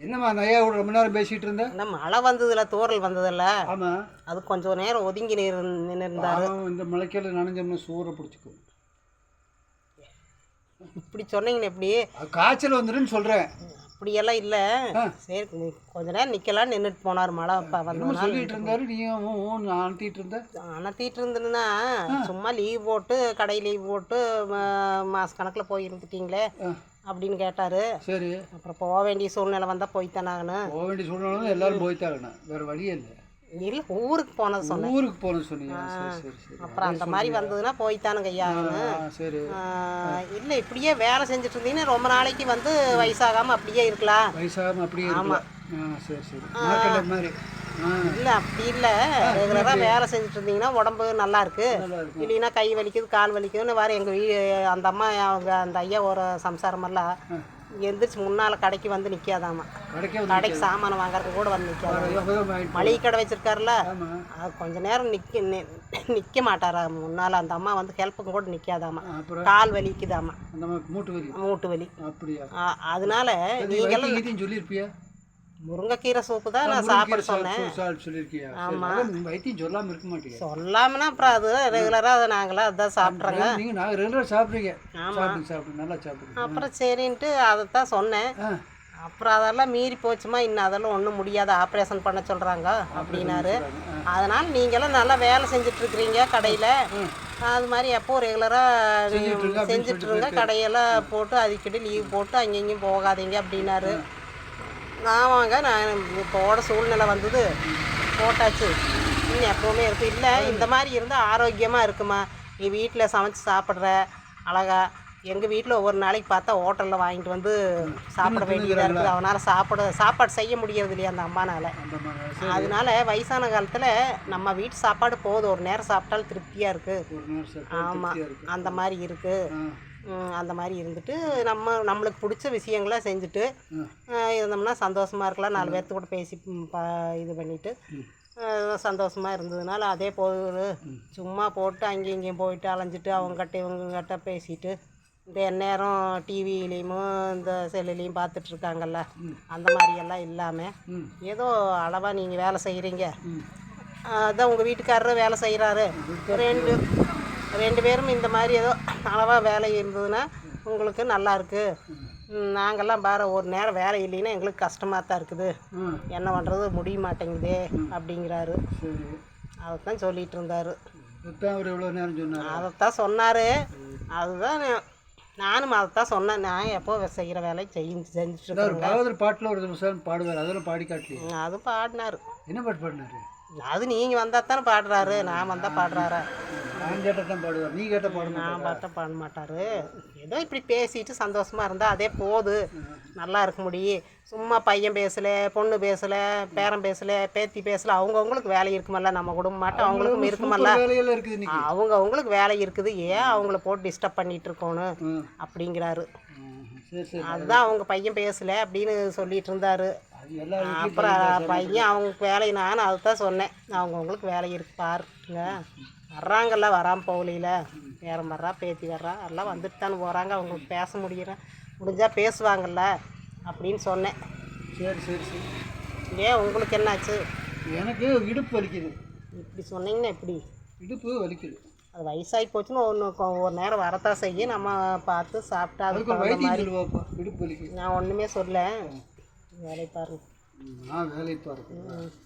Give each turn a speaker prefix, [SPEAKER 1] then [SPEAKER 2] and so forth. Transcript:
[SPEAKER 1] என்னம்மா ஐயா கூட ரொம்ப நேரம் பேசிகிட்டு இருந்தேன்
[SPEAKER 2] இந்த மழை வந்ததுல தூறல் வந்ததில்ல
[SPEAKER 1] ஆமாம்
[SPEAKER 2] அது கொஞ்சம் நேரம் ஒதுங்கி நின்று இருந்தார்
[SPEAKER 1] பாவம் இந்த மலைக்கால நனைஞ்சோம்னா சூறை பிடிச்சிக்கும்.
[SPEAKER 2] இப்படி சொன்னீங்கன்னு எப்படி?
[SPEAKER 1] காய்ச்சல் வந்துடுன்னு சொல்கிறேன்
[SPEAKER 2] அப்படியெல்லாம் இல்லை. சரி கொஞ்ச நேரம் நிற்கலான்னு நின்றுட்டு போனார் மழை இப்போ வந்ததுனால
[SPEAKER 1] சொல்லிட்டு இருந்தாரு? நீயும் அனுத்திட்டு இருந்த
[SPEAKER 2] அனத்திட்டு இருந்ததுன்னா சும்மா லீவ் போட்டு கடை லீவ் போட்டு மாத கணக்கில் போய் இருந்துட்டீங்களே. அப்படின்னு கேட்டார்.
[SPEAKER 1] சரி.
[SPEAKER 2] அப்புறம் போக வேண்டிய சூழ்நிலை வந்தால் போய்த்தானாங்கன்னு
[SPEAKER 1] போக வேண்டிய சூழ்நிலை எல்லாரும் போய்த்தாங்கண்ணா. வேறு வழியே இல்லை.
[SPEAKER 2] இல்லை ஊருக்கு போனது சொன்னேன்.
[SPEAKER 1] ஊருக்கு போகணும்னு சொன்னீங்க.
[SPEAKER 2] அப்புறம் அந்த மாதிரி வந்ததுன்னா போய்த்தானுங்க ஐயா
[SPEAKER 1] சரி.
[SPEAKER 2] இல்லை இப்படியே வேலை செஞ்சுட்டு இருந்தீங்கன்னா ரொம்ப நாளைக்கு வந்து வயசாகாமல் அப்படியே இருக்கலாம்.
[SPEAKER 1] வயசாகாம அப்படியே இருக்கலாம். ஆ சரி சரி. மாதிரி.
[SPEAKER 2] இல்லை அப்படி இல்லை. ரெகுலராக வேலை செஞ்சுட்டு இருந்தீங்கன்னா உடம்பு நல்லா இருக்கு இல்லைன்னா கை வலிக்குது கால் வலிக்குதுன்னு வேறு எங்கள் வீ அந்த அம்மா அவங்க அந்த ஐயா ஒரு சம்சாரமெல்லாம் எந்திரிச்சு முன்னால் கடைக்கு வந்து நிற்காதாமா
[SPEAKER 1] கடைக்கே
[SPEAKER 2] சாமானை வாங்குறதுக்கு கூட வந்து நிற்காது மளிகை கடை வச்சிருக்காருல அது கொஞ்ச நேரம் நிற்க நிற்க மாட்டாரா முன்னால். அந்த அம்மா வந்து ஹெல்ப்புக்கு கூட நிற்காதாமா கால் வலிக்குதாமா.
[SPEAKER 1] மூட்டு வலி.
[SPEAKER 2] மூட்டு வலி.
[SPEAKER 1] அப்படியா?
[SPEAKER 2] அதனால நீங்களும் முருங்கைக்கீரை சூப்பு தான் நான் சாப்பிட சொன்னேன்.
[SPEAKER 1] அதான் வைத்தியம் சொல்லாமல் இருக்க மாட்டீங்க.
[SPEAKER 2] சொல்லாமனா அப்புறம் அது ரெகுலராக அதை நாங்களாம் அதுதான் சாப்பிட்றோங்க.
[SPEAKER 1] நீங்கள் நாங்கள் ரெகுலராக சாப்பிட்றீங்க. சாப்பிடுங்க சாப்பிடுங்க நல்லா சாப்பிடுங்க.
[SPEAKER 2] அப்புறம் சரின்ட்டு அதை தான் சொன்னேன் அப்புறம் அதெல்லாம் மீறி போச்சுமா இன்னும் அதெல்லாம் ஒன்றும் முடியாது ஆப்ரேஷன் பண்ண சொல்கிறாங்க அப்படின்னாரு. அதனால் நீங்களும் நல்லா வேலை செஞ்சிட்ருக்கிறீங்க கடையில். அது மாதிரி எப்போ ரெகுலராக செஞ்சிட்ருங்க கடையெல்லாம் போட்டு அடிக்கடி லீவ் போட்டு அங்கேயும் போகாதீங்க அப்படின்னாரு. ஆமாங்க நான் இப்போட சூழ்நிலை வந்தது. போட்டாச்சு. இன்னும் எப்போவுமே இருக்கு. இல்லை இந்த மாதிரி இருந்தால் ஆரோக்கியமாக இருக்குமா? நீ வீட்டில் சமைச்சு சாப்பிட்ற அழகா. எங்கள் வீட்டில் ஒவ்வொரு நாளைக்கு பார்த்தா ஹோட்டலில் வாங்கிட்டு வந்து சாப்பிட வேண்டியதாக இருக்குது. அவனால் சாப்பிட சாப்பாடு செய்ய முடியறது இல்லையா அந்த அம்மானால. அதனால வயசான காலத்தில் நம்ம வீட்டு சாப்பாடு போதும். ஒரு நேரம் சாப்பிட்டாலும் திருப்தியாக இருக்குது ஆமாம் அந்த மாதிரி இருக்குது அந்த மாதிரி இருந்துட்டு நம்ம நம்மளுக்கு பிடிச்ச விஷயங்களை செஞ்சுட்டு இருந்தோம்னா சந்தோஷமாக இருக்கலாம். நாலு பேர்த்து கூட பேசி ப இது பண்ணிவிட்டு சந்தோஷமாக இருந்ததுனால அதே போகுது சும்மா போட்டு அங்கேயும் இங்கேயும் போயிட்டு அலைஞ்சிட்டு அவங்ககிட்ட இவங்ககிட்ட பேசிட்டு இந்த எந்நேரம் டிவிலையும் இந்த செல்லுலேயும் பார்த்துட்ருக்காங்கல்ல அந்த மாதிரியெல்லாம் இல்லாமல் ஏதோ அளவாக நீங்கள் வேலை செய்கிறீங்க அதான் உங்கள் வீட்டுக்காரரும் வேலை செய்கிறாரு ரெண்டு ரெண்டு பேரும் இந்த மாதிரி ஏதோ அளவாக வேலை இருந்ததுன்னா உங்களுக்கு நல்லா இருக்கு. ம், நாங்கெல்லாம் பாரு ஒரு நேரம் வேலை இல்லைன்னா எங்களுக்கு கஷ்டமாக தான் இருக்குது. என்ன பண்ணுறது முடிய மாட்டேங்குதே அப்படிங்கிறாரு. அதைத்தான் சொல்லிட்டு இருந்தாரு.
[SPEAKER 1] அவர் நேரம் சொன்னார்?
[SPEAKER 2] அதைத்தான் சொன்னார். அதுதான் நான்- நானும் அதைத்தான் சொன்னேன். நான் எப்போ செய்கிற வேலையை செய்ய செஞ்சுட்டு
[SPEAKER 1] பாட்டில் ஒரு பாடுவார். அதெல்லாம் பாடி காட்டலையே.
[SPEAKER 2] அதுவும் பாடினார்.
[SPEAKER 1] என்ன பாட்டு பாடினாரு?
[SPEAKER 2] அது நீங்கள் வந்தால் தானே பாடுறாரு. நான் வந்தால் பாடுறாரா?
[SPEAKER 1] நான் கேட்டால் தான் பாடுவார். நீ கேட்டால் பாட?
[SPEAKER 2] நான் பார்த்தா பாட மாட்டார். ஏதோ இப்படி பேசிட்டு சந்தோஷமாக இருந்தால் அதே போது நல்லா இருக்க முடியும். சும்மா பையன் பேசல பொண்ணு பேசல பேரன் பேசல பேத்தி பேசல அவங்கவுங்களுக்கு வேலை இருக்குமல்ல? நம்ம குடும்பம் மாட்டோம் அவங்களுக்கும் இருக்குமல்ல? அவங்க அவங்களுக்கு வேலை இருக்குது. ஏன் அவங்கள போட்டு டிஸ்டர்ப் பண்ணிட்டு இருக்கணும் அப்படிங்கிறாரு. அதுதான் அவங்க பையன் பேசல அப்படின்னு சொல்லிட்டு இருந்தாரு. அப்புறம் பையன் அவங்க வேலை நான் அதுதான் சொன்னேன். அவங்கவுங்களுக்கு வேலை இருக்கு பாருங்க. வர்றாங்கல்ல வராமல் போகலையில பேரன் வர்றா பேத்தி வர்றா. எல்லாம் வந்துட்டு தானே போகிறாங்க அவங்களுக்கு பேச முடியற முடிஞ்சால் பேசுவாங்கல்ல அப்படின்னு சொன்னேன்.
[SPEAKER 1] சரி சரி சரி.
[SPEAKER 2] ஏன் உங்களுக்கு என்னாச்சு?
[SPEAKER 1] எனக்கு இடுப்பு வலிக்குது.
[SPEAKER 2] இப்படி சொன்னீங்கன்னா எப்படி?
[SPEAKER 1] இடுப்பு வலிக்குது.
[SPEAKER 2] அது வயசாகி போச்சுன்னு ஒன்று ஒரு நேரம் வரத்தான் செய்ய நம்ம பார்த்து சாப்பிட்டா அதுக்கு நான் ஒன்றுமே சொல்ல வேலை பாருங்க
[SPEAKER 1] ம், நான் போகிறேன்